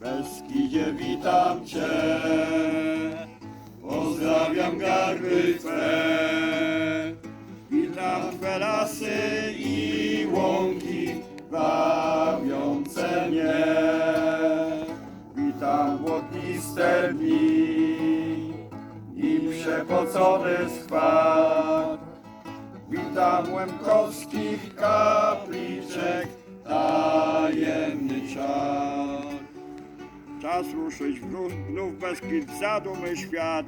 Beskidzie witam Cię, pozdrawiam garby Twe. Witam Twe lasy i łąki bawiące mnie. Witam błotniste dni i przepocony schwar. Witam łemkowskich kapliczek, Czas ruszyć znów, znów bez zadumy świat,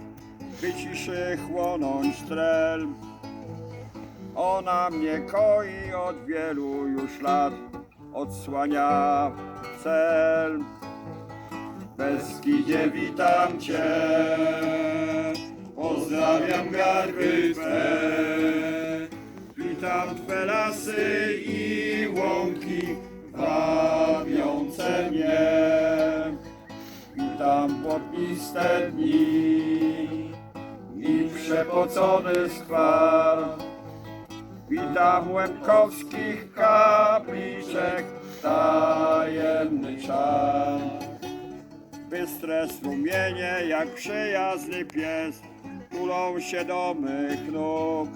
wyciszy chłonąć trel. Ona mnie koi od wielu już lat, odsłania cel. Beskidzie witam Cię, pozdrawiam garby. Witam Twe lasy błotniste dni i przepocony skwar. Witam łebkowskich kapliczek, tajemny czar. Bystre strumienie, jak przyjazny pies, tulą się do mych nóg.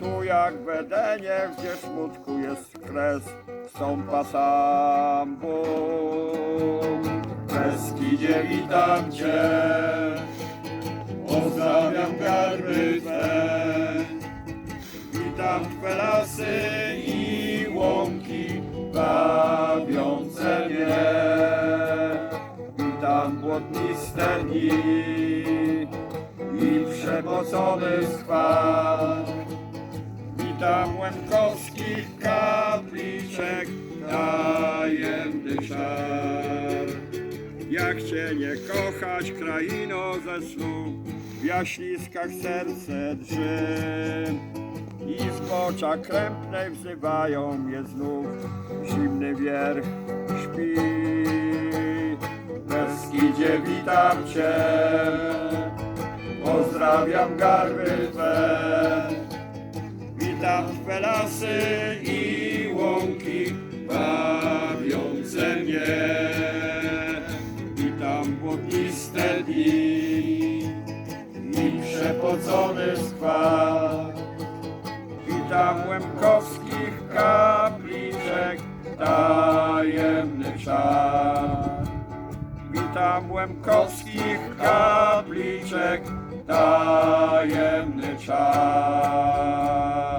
Tu jak w Edenie, gdzie smutku jest kres, stąpa sam Bóg. Beskidzie witam Cię, pozdrawiam garby Twe. Witam Twe lasy i łąki bawiące mnie. Witam błotniste dni i przepocony skwar. Witam łemkowskich kapliczek, tajemny szar. Jak Cię nie kochać, kraino ze snu, w jaśliskach serce drży. I z bocza krępnej wzywają mnie znów, zimny wierch śpi. Beskidzie witam Cię, pozdrawiam garby Twe. Witam Twe lasy i i przepocony skwar. Witam łemkowskich kapliczek, tajemny czar. Witam łemkowskich kapliczek, tajemny czar.